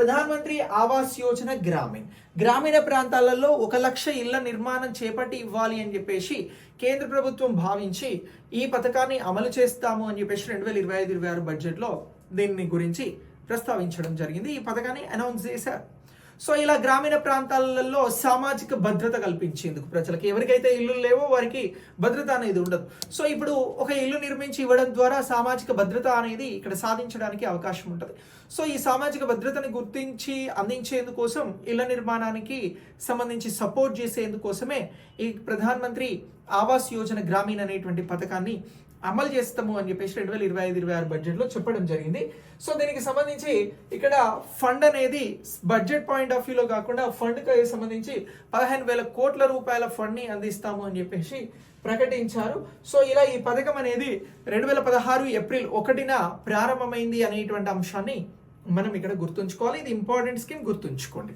ప్రధానమంత్రి ఆవాస్ యోజన గ్రామీణ్. గ్రామీణ ప్రాంతాలలో ఒక లక్ష ఇళ్ళ నిర్మాణం చేపట్టి ఇవ్వాలి అని చెప్పేసి కేంద్ర ప్రభుత్వం భావించి ఈ పథకాన్ని అమలు చేస్తాము అని చెప్పేసి రెండు వేల ఇరవై ఐదు ఇరవై ఆరు బడ్జెట్లో దీన్ని గురించి ప్రస్తావించడం జరిగింది. ఈ పథకాన్ని అనౌన్స్ చేశారు. సో ఇలా గ్రామీణ ప్రాంతాలలో సామాజిక భద్రత కల్పించేందుకు ప్రజలకు ఎవరికైతే ఇల్లు లేవో వారికి భద్రత అనేది ఉండదు. సో ఇప్పుడు ఒక ఇల్లు నిర్మించి ఇవ్వడం ద్వారా సామాజిక భద్రత అనేది ఇక్కడ సాధించడానికి అవకాశం ఉంటుంది. సో ఈ సామాజిక భద్రతని గుర్తించి అందించేందుకోసం ఇళ్ళ నిర్మాణానికి సంబంధించి సపోర్ట్ చేసేందుకోసమే ఈ ప్రధానమంత్రి ఆవాస్ యోజన గ్రామీణ అనేటువంటి పథకాన్ని అమలు చేస్తాము అని చెప్పేసి రెండు వేల ఇరవై ఐదు ఇరవై ఆరు బడ్జెట్లో చెప్పడం జరిగింది. సో దీనికి సంబంధించి ఇక్కడ ఫండ్ అనేది బడ్జెట్ పాయింట్ ఆఫ్ వ్యూలో కాకుండా ఫండ్కి సంబంధించి పదహేను వేల కోట్ల రూపాయల ఫండ్ని అందిస్తాము అని చెప్పేసి ప్రకటించారు. సో ఇలా ఈ పథకం అనేది రెండు వేల పదహారు ఏప్రిల్ ఒకటిన ప్రారంభమైంది అనేటువంటి అంశాన్ని మనం ఇక్కడ గుర్తుంచుకోవాలి. ఇది ఇంపార్టెంట్ స్కీమ్ గుర్తుంచుకోండి.